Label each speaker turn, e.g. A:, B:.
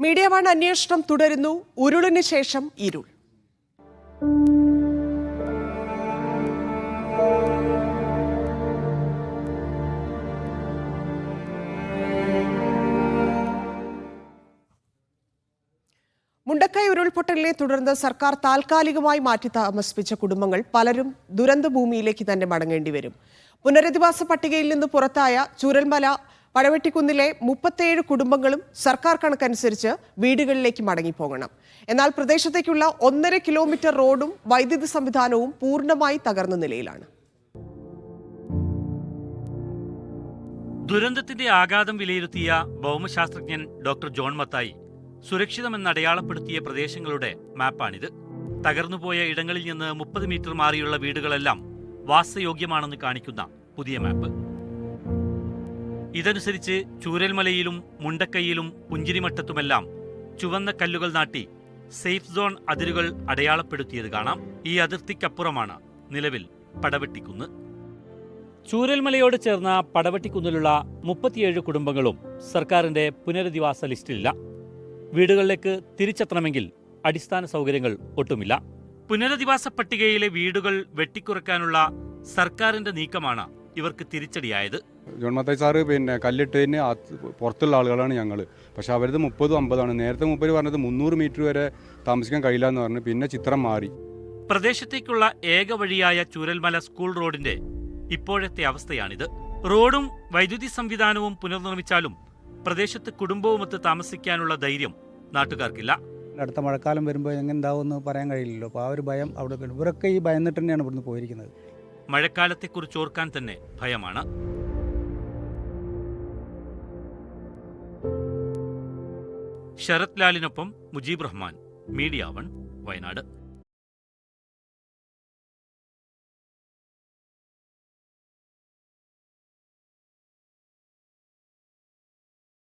A: Media one അന്വേഷണം തുടരുന്നു. ഉരുളിന് ശേഷം ഇരുൾ. മുണ്ടക്കൈ ഉരുൾപൊട്ടലിനെ തുടർന്ന് സർക്കാർ താൽക്കാലികമായി മാറ്റി താമസിപ്പിച്ച കുടുംബങ്ങൾ പലരും ദുരന്തഭൂമിയിലേക്ക് തന്നെ മടങ്ങേണ്ടി വരും. പുനരധിവാസ പട്ടികയിൽ നിന്ന് പുറത്തായ ചൂരൽമല പഴവെട്ടിക്കുന്നിലെ മുപ്പത്തേഴ് കുടുംബങ്ങളും സർക്കാർ കണക്കനുസരിച്ച് വീടുകളിലേക്ക് മടങ്ങിപ്പോകണം. എന്നാൽ പ്രദേശത്തേക്കുള്ള ഒന്നര കിലോമീറ്റർ റോഡും വൈദ്യുതി സംവിധാനവും പൂർണമായി തകർന്ന നിലയിലാണ്.
B: ദുരന്തത്തിന്റെ ആഘാതം വിലയിരുത്തിയ ഭൗമശാസ്ത്രജ്ഞൻ ഡോക്ടർ ജോൺ മത്തായി സുരക്ഷിതമെന്ന് അടയാളപ്പെടുത്തിയ പ്രദേശങ്ങളുടെ മാപ്പാണിത്. തകർന്നുപോയ ഇടങ്ങളിൽ നിന്ന് മുപ്പത് മീറ്റർ മാറിയുള്ള വീടുകളെല്ലാം വാസയോഗ്യമാണെന്ന് കാണിക്കുന്ന പുതിയ മാപ്പ്. ഇതനുസരിച്ച് ചൂരൽമലയിലും മുണ്ടക്കൈയിലും പുഞ്ചിരിമട്ടത്തുമെല്ലാം ചുവന്ന കല്ലുകൾ നാട്ടി സേഫ് സോൺ അതിരുകൾ അടയാളപ്പെടുത്തിയത് കാണാം. ഈ അതിർത്തിക്കപ്പുറമാണ് നിലവിൽ പടവെട്ടിക്കുന്ന്. ചൂരൽമലയോട് ചേർന്ന പടവെട്ടിക്കുന്നിലുള്ള മുപ്പത്തിയേഴ് കുടുംബങ്ങളും സർക്കാരിന്റെ പുനരധിവാസ ലിസ്റ്റിലില്ല. വീടുകളിലേക്ക് തിരിച്ചെത്തണമെങ്കിൽ അടിസ്ഥാന സൗകര്യങ്ങൾ ഒട്ടുമില്ല. പുനരധിവാസ പട്ടികയിലെ വീടുകൾ വെട്ടിക്കുറയ്ക്കാനുള്ള സർക്കാരിന്റെ നീക്കമാണ് ഇവർക്ക് തിരിച്ചടിയായത്.
C: ജോൺ മത്തായി സാറ് പിന്നെ കല്ലിട്ടതിന് പുറത്തുള്ള ആളുകളാണ് ഞങ്ങൾ പക്ഷെ അവരത് മുപ്പതും അമ്പതാണ് നേരത്തെ മുപ്പത് പറഞ്ഞത് മുന്നൂറ് മീറ്റർ വരെ താമസിക്കാൻ കഴിയില്ല എന്ന് പറഞ്ഞു. പിന്നെ ചിത്രം മാറി.
B: പ്രദേശത്തേക്കുള്ള ഏക വഴിയായ ചൂരൽമല സ്കൂൾ റോഡിന്റെ ഇപ്പോഴത്തെ അവസ്ഥയാണിത്. റോഡും വൈദ്യുതി സംവിധാനവും പുനർനിർമ്മിച്ചാലും പ്രദേശത്ത് കുടുംബവുമൊത്ത് താമസിക്കാനുള്ള ധൈര്യം നാട്ടുകാർക്കില്ല.
D: അടുത്ത മഴക്കാലം വരുമ്പോൾ എങ്ങനെ ഉണ്ടാവുമെന്ന് പറയാൻ കഴിയില്ലല്ലോ. അപ്പോൾ ആ ഒരു ഭയം അവിടെ. ഇവരൊക്കെ ഈ ഭയന്നിട്ട് തന്നെയാണ് ഇവിടുന്ന് പോയിരിക്കുന്നത്.
B: മഴക്കാലത്തെക്കുറിച്ച് ഓർക്കാൻ തന്നെ ഭയമാണ്. ശരത് ലാലിനൊപ്പം മുജീബ് റഹ്മാൻ മീഡിയ വൺ വയനാട്.